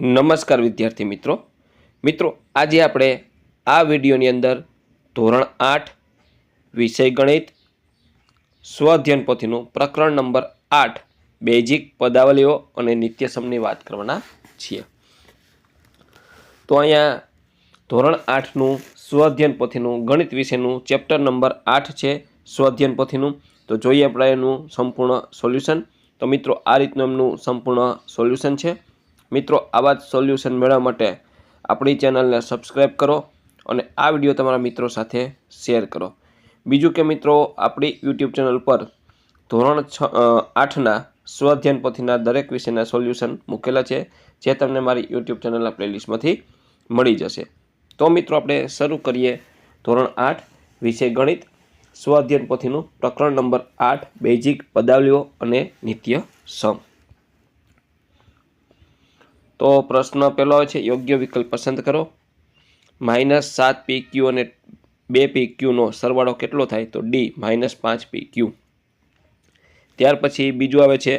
નમસ્કાર વિદ્યાર્થી મિત્રો. મિત્રો, આજે આપણે આ વિડીયોની અંદર ધોરણ આઠ, વિષય ગણિત, સ્વધ્યન પોથીનું પ્રકરણ નંબર આઠ, બેઝિક પદાવલીઓ અને નિત્યસમની વાત કરવાના છીએ. તો અહીંયા ધોરણ આઠનું સ્વધ્યન પોથીનું ગણિત વિષયનું ચેપ્ટર નંબર આઠ છે સ્વધ્યન પોથીનું. તો જોઈએ આપણે એનું સંપૂર્ણ સોલ્યુશન. તો મિત્રો, આ રીતનું એમનું સંપૂર્ણ સોલ્યુશન છે. મિત્રો આવા જ સોલ્યુશન મેળવવા માટે આપણી ચેનલને સબસ્ક્રાઈબ કરો અને આ વીડિયો તમારા મિત્રો સાથે શેર કરો. બીજું કે મિત્રો, આપણી યુટ્યુબ ચેનલ પર ધોરણ છ આઠના સ્વધ્યાન પોથીના દરેક વિષયના સોલ્યુશન મૂકેલા છે, જે તમને મારી યુટ્યુબ ચેનલના પ્લેલિસ્ટમાંથી મળી જશે. તો મિત્રો, આપણે શરૂ કરીએ ધોરણ આઠ, વિષય ગણિત. સ્વઅધ્યયન પોથીનું પ્રકરણ નંબર આઠ બેઝિક પદાવલીઓ અને નિત્ય સમ તો પ્રશ્ન પહેલો છે, યોગ્ય વિકલ્પ પસંદ કરો. માઇનસ સાત પી ક્યુ અને બે પી ક્યુનો સરવાળો કેટલો થાય તો ડી, માઇનસ પાંચ પી ક્યુ. ત્યાર પછી બીજું આવે છે,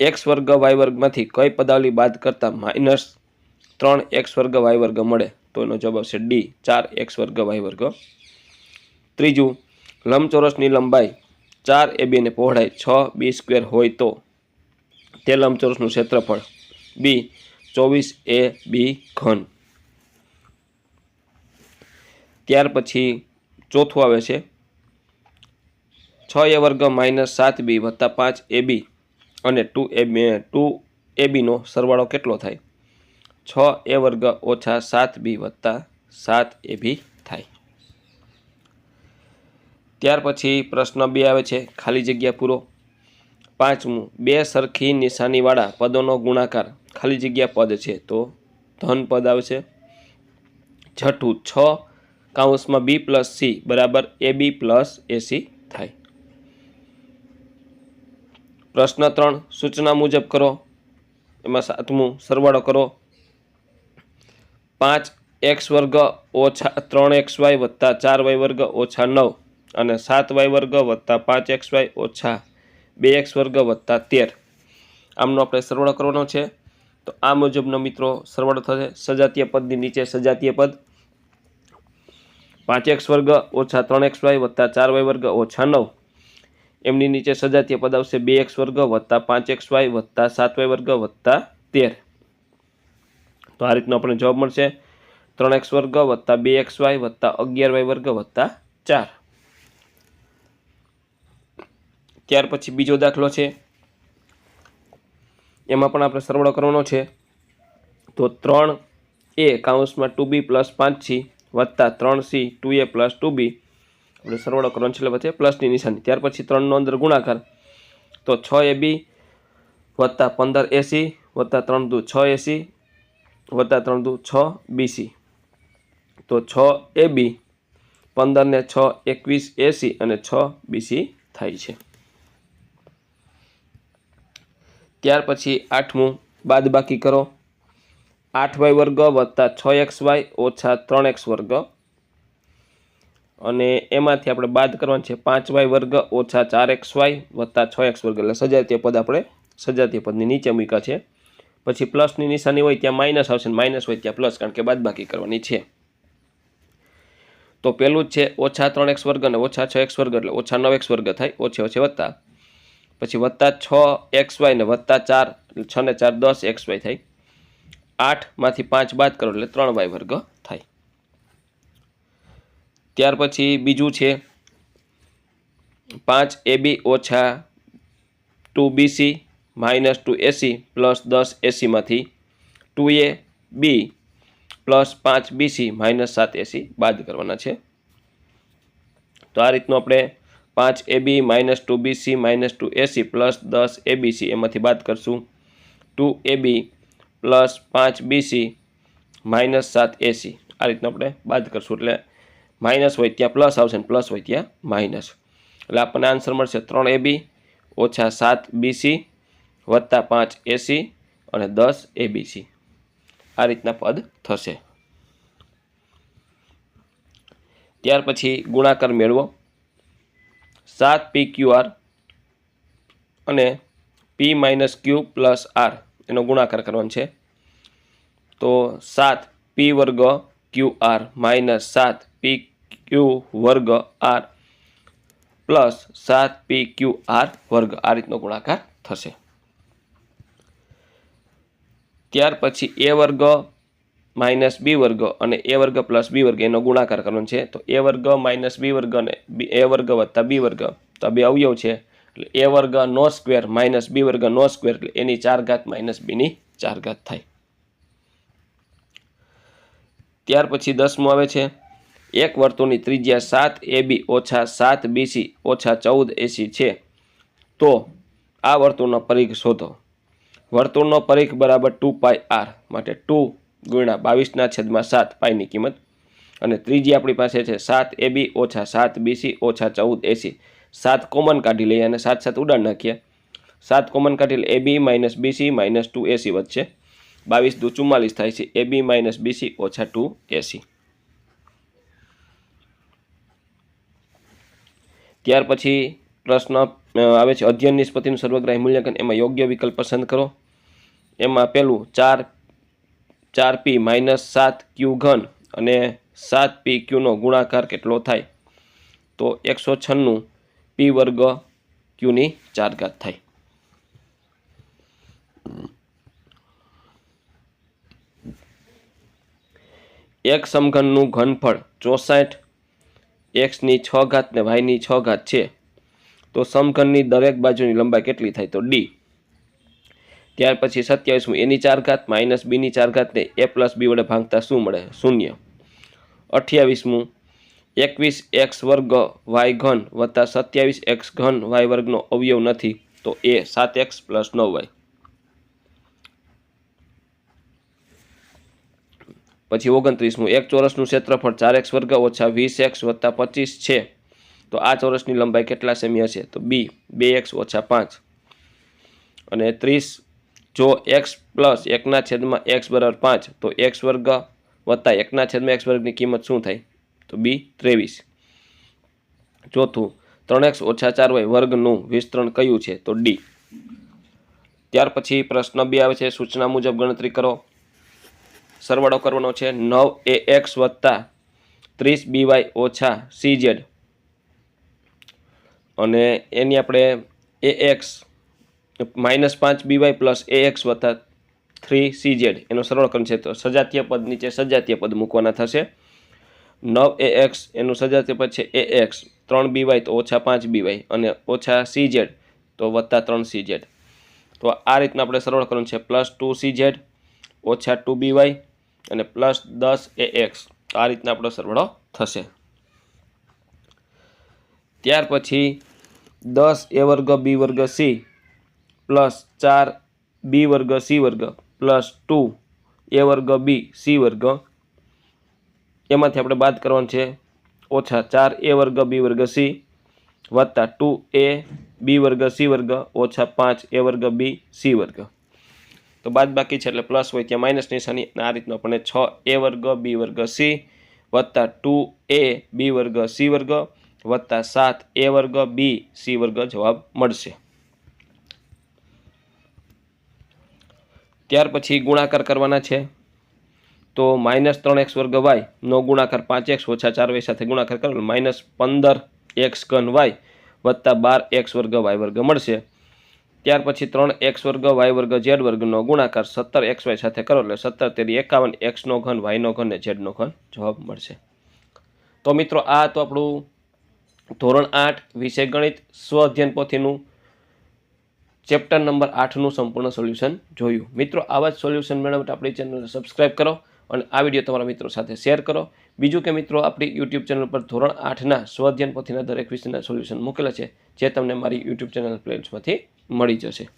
એક્સ વર્ગ વાય વર્ગમાંથી કઈ પદાવલી બાદ કરતાં માઇનસ ત્રણ એક્સ વર્ગ વાય વર્ગ મળે? તો એનો જવાબ આવશે ડી, ચાર એક્સ વર્ગ વાય વર્ગ. ત્રીજું, લંબચોરસની લંબાઈ ચાર એ બીને પહોળાઈ છ બી સ્ક્વેર હોય તો તે લંબચોરસનું ક્ષેત્રફળ. બી ચોવીસ એ બી ઘન. ત્યાર પછી ચોથું આવે છે. છ એ વર્ગ માઇનસ સાત બી વત્તા પાંચ એ બી અને ટુ એ ટુ એ બીનો સરવાળો કેટલો થાય? છ એ વર્ગ ઓછા સાત બી વત્તા સાત એ બી થાય. ત્યાર પછી પ્રશ્ન બે આવે છે. ખાલી જગ્યા પૂરો. પાંચમું, બે સરખી નિશાનીવાળા પદોનો ગુણાકાર. ખાલી જગ્યા પદ છે તો ધન પદ આવશે. છઠ્ઠું, છ કાઉન્સમાં બી પ્લસ સી બરાબર એ બી પ્લસ એસી થાય. પ્રશ્ન ત્રણ, સૂચના મુજબ કરો. એમાં સાતમું, સરવાળો કરો. પાંચ, એક્સ વર્ગ ઓછા ત્રણ એક્સ વાય વત્તા ચાર વાય વર્ગ ઓછા નવ અને સાત વાય વર્ગ વત્તા પાંચ એક્સ વાય ઓછા બે એક્સ વર્ગ વત્તા તેર. આમનો આપણે સરવાળો કરવાનો છે. તો આ મુજબનો મિત્રો સરવાળો થશે. સજાતીય પદની નીચે સજાતીય પદ. પાંચ એક્સ વર્ગ ઓછા ત્રણ એક્સ વાય વત્તા ચાર વાય વર્ગ ઓછા નવ. એમની નીચે સજાતીય પદ આવશે બે એક્સ વર્ગ વત્તા પાંચ એક્સ વાય વત્તા સાત વાય વર્ગ વત્તા તેર. તો આ રીતનો આપણને જવાબ મળશે. ત્રણ એક્સ વર્ગ વત્તા બે એક્સ વાય વત્તા અગિયાર વાય વર્ગ વત્તા ચાર. ત્યાર પછી બીજો દાખલો છે. એમાં પણ આપણે સરવાળો કરવાનો છે. તો ત્રણ એ કાઉન્સમાં ટુ બી પ્લસ પાંચ સી વત્તા ત્રણ C two A plus two B. આપણે સરવાળો કરવાનો છે એટલે પછી પ્લસની નિશાની. ત્યાર પછી ત્રણનો અંદર ગુણાકાર. તો છ એ બી વત્તા પંદર એસી વત્તા ત્રણ દુ છ એસી વત્તા ત્રણ દુ છ બીસી તો છ એ બી પંદરને છ એકવીસ એસી અને છ બીસી થાય છે. ત્યાર પછી આઠમું બાદબાકી કરો. આઠ વાય વર્ગ વત્તા છ એક્સ વાય ઓછા ત્રણ એક્સ વર્ગ. અને એમાંથી આપણે બાદ કરવાનું છે પાંચ વાય વર્ગ ઓછા ચાર એક્સ વાય વત્તા છ એક્સ વર્ગ. એટલે સજાતીય પદ આપણે સજાતીય પદની નીચે મૂક્યા છે. પછી પ્લસની નિશાની હોય ત્યાં માઇનસ આવશે માઇનસ હોય ત્યાં પ્લસ કારણ કે બાદબાકી કરવાની છે. તો પહેલું છે ઓછા ત્રણ એક્સ વર્ગ અને ઓછા છ એક્સ વર્ગ એટલે ઓછા નવ એક્સ વર્ગ થાય, ઓછે ઓછે વત્તા. પછી વત્તા છ એક્સ વાય ને વત્તા ચાર, છ ને ચાર દસ એક્સ વાય થાય આઠમાંથી પાંચ બાદ કરો એટલે ત્રણ વાય વર્ગ થાય. ત્યાર પછી બીજું છે પાંચ એ બી ઓછા two BC minus two AC plus દસ એસીમાંથી ટુ એ બી પ્લસ પાંચ બીસી માઇનસ સાત એસી બાદ કરવાના છે. તો આ રીતનું આપણે પાંચ A B minus two BC minus two AC plus દસ એ બીસી એમાંથી બાદ કરશું. ટુ એ બી પ્લસ પાંચ બીસી માઇનસ સાત એસી આ રીતનું આપણે બાદ કરશું. એટલે માઇનસ હોય ત્યાં પ્લસ આવશે ને પ્લસ હોય ત્યાં માઇનસ એટલે આપણને આન્સર મળશે ત્રણ એ બી ઓછા સાત બીસી વત્તા પાંચ એસી અને દસ એબીસી આ રીતના પદ થશે. ત્યાર પછી ગુણાકાર મેળવો. સાત પી ક્યુ આર અને P minus Q plus R એનો ગુણાકાર કરવાનો છે. તો સાત પી વર્ગ ક્યુ આર માઇનસ સાત પી ક્યુ વર્ગ આર પ્લસ સાત પી ક્યુ આર વર્ગ આ રીતનો ગુણાકાર થશે. ત્યાર પછી એ વર્ગ માઇનસ બી વર્ગ અને એ વર્ગ પ્લસ બી વર્ગ એનો ગુણાકાર કરવાનો છે. તો એ વર્ગ માઇનસ બી વર્ગ અને એ વર્ગ વત્તા બી વર્ગ. તો બે અવયવ છે. એટલે એ વર્ગ નો સ્ક્વેર માઇનસ બી વર્ગ નો સ્ક્વેર એટલે એની ચાર ઘાત માઇનસ બીની ચાર ઘાત થાય. ત્યાર પછી દસમું આવે છે. એક વર્તુળની ત્રિજ્યા સાત, એ બી ઓછા સાત બીસી ઓછા ચૌદ એસી છે. તો આ વર્તુળનો પરીખ શોધો. વર્તુળનો પરીખ બરાબર ટુ પાય આર, માટે ટુ ગુણ્યા બાવીસના છેદમાં સાત પાયની કિંમત. અને ત્રીજી આપણી પાસે છે સાત એ બી ઓછા સાત બીસી ઓછા ચૌદ એસી સાત કોમન કાઢી લઈએ અને સાત સાત ઉડાડ નાખીએ. સાત કોમન કાઢી લે A B minus BC minus two AC વધશે. બાવીસ દુ ચુમ્માલીસ થાય છે. એ બી માઇનસ બીસી ઓછા ટુ એસી ત્યાર પછી પ્રશ્ન આવે છે અધ્યયન નિષ્પત્તિનું સર્વગ્રાહી મૂલ્યાંકન. એમાં યોગ્ય વિકલ્પ પસંદ કરો. એમાં પહેલું ચાર ચાર પી માઇનસ સાત ક્યુ ઘન અને સાત પી ક્યુનો ગુણાકાર કેટલો થાય? તો એકસો છન્નું પી વર્ગ ક્યુની ચાર ઘાત થાય. એક સમઘનનું ઘનફળ ચોસાઠ એક્સની છ ઘાત ને વાયની છ ઘાત છે. તો સમઘનની દરેક બાજુની લંબાઈ કેટલી થાય? તો ડી. ત્યાર પછી સત્યાવીસમું એની ચાર ઘાત માઇનસ બીની ચાર ઘાતને એ પ્લસ બી વડે ભાંગતા શું મળે? શૂન્ય. અઠ્યાવીસમું, એકવીસ એક્સ વર્ગ વાય ઘન વત્તા સત્યાવીસ એક્સ ઘન વાય વર્ગનો અવયવ નથી, તો એ સાત એક્સ પ્લસ નવ વાય. પછી ઓગણત્રીસમું, એક ચોરસનું ક્ષેત્રફળ ચાર એક્સ વર્ગ ઓછા વીસ એક્સ વત્તા પચીસ છે, તો આ ચોરસની લંબાઈ કેટલા સેમી હશે? તો બી, બે એક્સ ઓછા પાંચ. અને ત્રીસ જો એક્સ પ્લસ એકના છેદમાં એક્સ બરાબર પાંચ, તો એક્સ વર્ગ વત્તા એકના છેદમાં એક્સ વર્ગની કિંમત શું થાય? તો બી ત્રેવીસ. ચોથું, ત્રણ એક્સ ઓછા ચાર વાય વર્ગનું વિસ્તરણ કયું છે? તો ડી ત્યાર પછી પ્રશ્ન બી આવે છે, સૂચના મુજબ ગણતરી કરો. સરવાળો કરવાનો છે, નવ એ એક્સ વત્તા ત્રીસ બી વાય ઓછા સી ઝેડ અને એની આપણે એ એક્સ માઇનસ પાંચ બીવાય પ્લસ એ એક્સ વત્તા થ્રી સી ઝેડ. એનો સરળ કરવાનો છે તો સજાતીય પદ નીચે સજાતીય પદ મૂકવાના થશે. નવ એ એક્સ, એનું સજાતીય પદ છે એ એક્સ. ત્રણ બીવાય તો ઓછા પાંચ બીવાય અને ઓછા સી ઝેડ તો વત્તા ત્રણ સી ઝેડ. તો આ રીતના આપણે સરળ કરવાનું છે. પ્લસ ટુ સી ઝેડ, ઓછા ટુ બી વાય અને પ્લસ દસ એ એક્સ. આ રીતના આપણો સરવાળો થશે. ત્યાર પછી દસ એ વર્ગ બી વર્ગ સી પ્લસ ચાર બી વર્ગ સી વર્ગ પ્લસ ટુ એ વર્ગ બી સી વર્ગ. એમાંથી આપણે બાદ કરવાનું છે ઓછા ચાર એ વર્ગ બી વર્ગ સી વત્તા ટુ એ બી વર્ગ સી વર્ગ ઓછા પાંચ એ વર્ગ બી સી વર્ગ. તો બાદ બાકી છે એટલે પ્લસ હોય ત્યાં માઇનસ નિશાની. આ રીતનું આપણને છ એ વર્ગ બી વર્ગ સી વત્તા ટુ એ બી વર્ગ સી વર્ગ વત્તા સાત એ વર્ગ બી સી વર્ગ જવાબ મળશે. ત્યાર પછી ગુણાકાર કરવાના છે. તો માઇનસ ત્રણ એક્સ વર્ગ વાયનો ગુણાકાર પાંચ એક્સ ઓછા ચાર વાય સાથે ગુણાકાર કરો માઇનસ પંદર એક્સ ઘન વાય વત્તા બાર એક્સ વર્ગ વાય વર્ગ મળશે. ત્યાર પછી ત્રણ એક્સ વર્ગ વાય વર્ગ ઝેડ વર્ગનો ગુણાકાર સત્તર એક્સ વાય સાથે કરો એટલે સત્તર તેરી એકાવન એક્સનો ઘન વાયનો ઘન ને ઝેડનો ઘન જવાબ મળશે. તો મિત્રો આ તો આપણું ધોરણ આઠ વિષય ગણિત સ્વ અધ્યયન પોથીનું ચેપ્ટર નંબર આઠનું સંપૂર્ણ સોલ્યુશન જોયું. મિત્રો, આવા જ સોલ્યુશન મેળવતા આપણી ચેનલને સબસ્ક્રાઇબ કરો અને આ વીડિયો તમારા મિત્રો સાથે શેર કરો. બીજું કે મિત્રો, આપણી યુટ્યુબ ચેનલ પર ધોરણ આઠના સ્વ પોથીના દરેક વિષયના સોલ્યુશન મૂકેલા છે, જે તમને મારી યુટ્યુબ ચેનલ પ્લેલિસ્ટમાંથી મળી જશે.